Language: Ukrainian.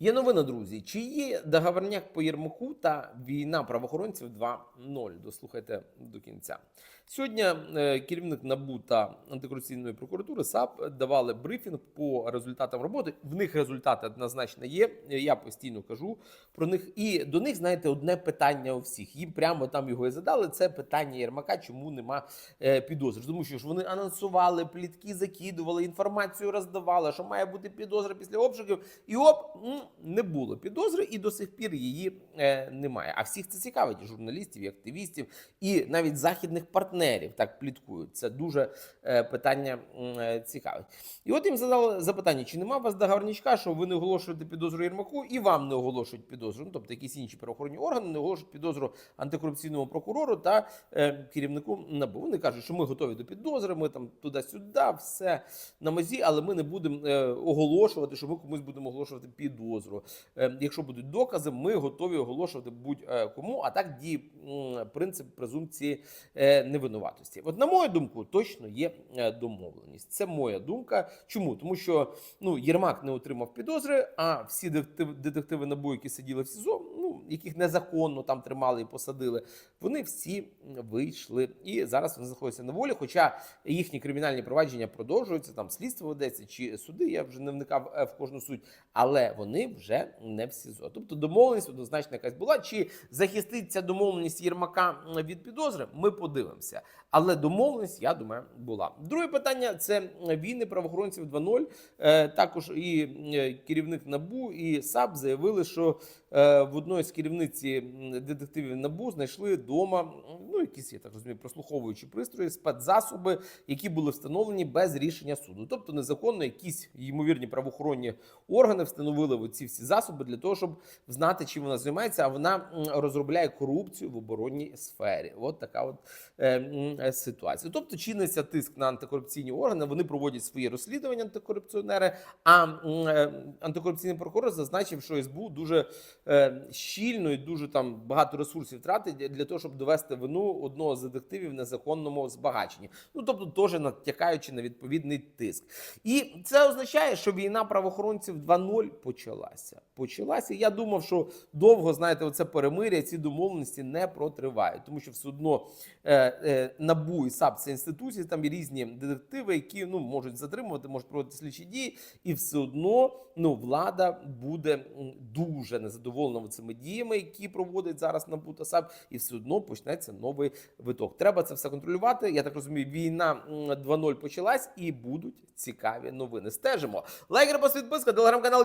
Є новина, друзі. Чи є договорняк по Єрмаку та війна правоохоронців 2.0? Дослухайте до кінця. Сьогодні е, керівник НАБУ та антикорупційної прокуратури САП давали брифінг по результатам роботи. В них результати однозначно є. Я постійно кажу про них. І до них, знаєте, одне питання у всіх. Їм прямо там його і задали. Це питання Єрмака, чому нема е, підозр. Тому що ж вони анонсували, плітки закидували, інформацію роздавали, що має бути підозра після обшуків. І оп, не було підозри, і до сих пір її е, немає. А всіх це цікавить і журналістів, і активістів, і навіть західних партнерів так пліткують. Це дуже е, питання е, цікавить. І от їм задали запитання: чи нема у вас договорничка, що ви не оголошуєте підозру Єрмаку, і вам не оголошують підозру? Ну, тобто якісь інші правоохоронні органи не оголошують підозру антикорупційному прокурору та е, керівнику НАБУ. Вони кажуть, що ми готові до підозри, ми там туди-сюди, все на мазі, але ми не будемо е, оголошувати, що ми комусь будемо оголошувати підозру. Е, якщо будуть докази, ми готові оголошувати будь-кому. А так діє принцип презумпції е, невинуватості. От на мою думку, точно є е, домовленість. Це моя думка. Чому? Тому що ну Єрмак не отримав підозри, а всі детективи, НАБУ, які сиділи в СІЗО, яких незаконно там тримали і посадили, вони всі вийшли і зараз вони знаходяться на волі. Хоча їхні кримінальні провадження продовжуються, там слідство ведеться чи суди. Я вже не вникав е, в кожну суть, але вони вже не в СІЗО. Тобто домовленість однозначно якась була. Чи захиститься домовленість Єрмака від підозри? Ми подивимося. Але домовленість, я думаю, була. Друге питання це війни правоохоронців 2.0. Е, Також і е, керівник НАБУ і САП заявили, що в одної з керівниці детективів НАБУ знайшли вдома ну якісь я так розумію, прослуховуючі пристрої, спецзасоби, які були встановлені без рішення суду. Тобто незаконно якісь ймовірні правоохоронні органи встановили ці всі засоби для того, щоб знати, чим вона займається. А вона розробляє корупцію в оборонній сфері. От така от е, е, ситуація. Тобто чиниться тиск на антикорупційні органи. Вони проводять свої розслідування антикорупціонери. А е, антикорупційний прокурор зазначив, що СБУ дуже е, щільно і дуже там багато ресурсів тратить для того, щоб довести вину одного з детективів в незаконному збагаченні. Ну тобто, теж натякаючи на відповідний тиск. І це означає, що війна правоохоронців 2.0 почалася. Почалася. Я думав, що довго знаєте, оце перемиря, ці домовленості не протривають, тому що все одно е, е, набу і САП це інституції, там є різні детективи, які ну можуть затримувати, можуть проводити слідчі дії, і все одно ну влада буде дуже незадоволена цими діями, які проводить зараз НАБУ та САП, і все одно почнеться новий виток. Треба це все контролювати. Я так розумію, війна м, 2.0 почалась, і будуть цікаві новини. Стежимо. Лайк, репост, підписка, телеграм-канал.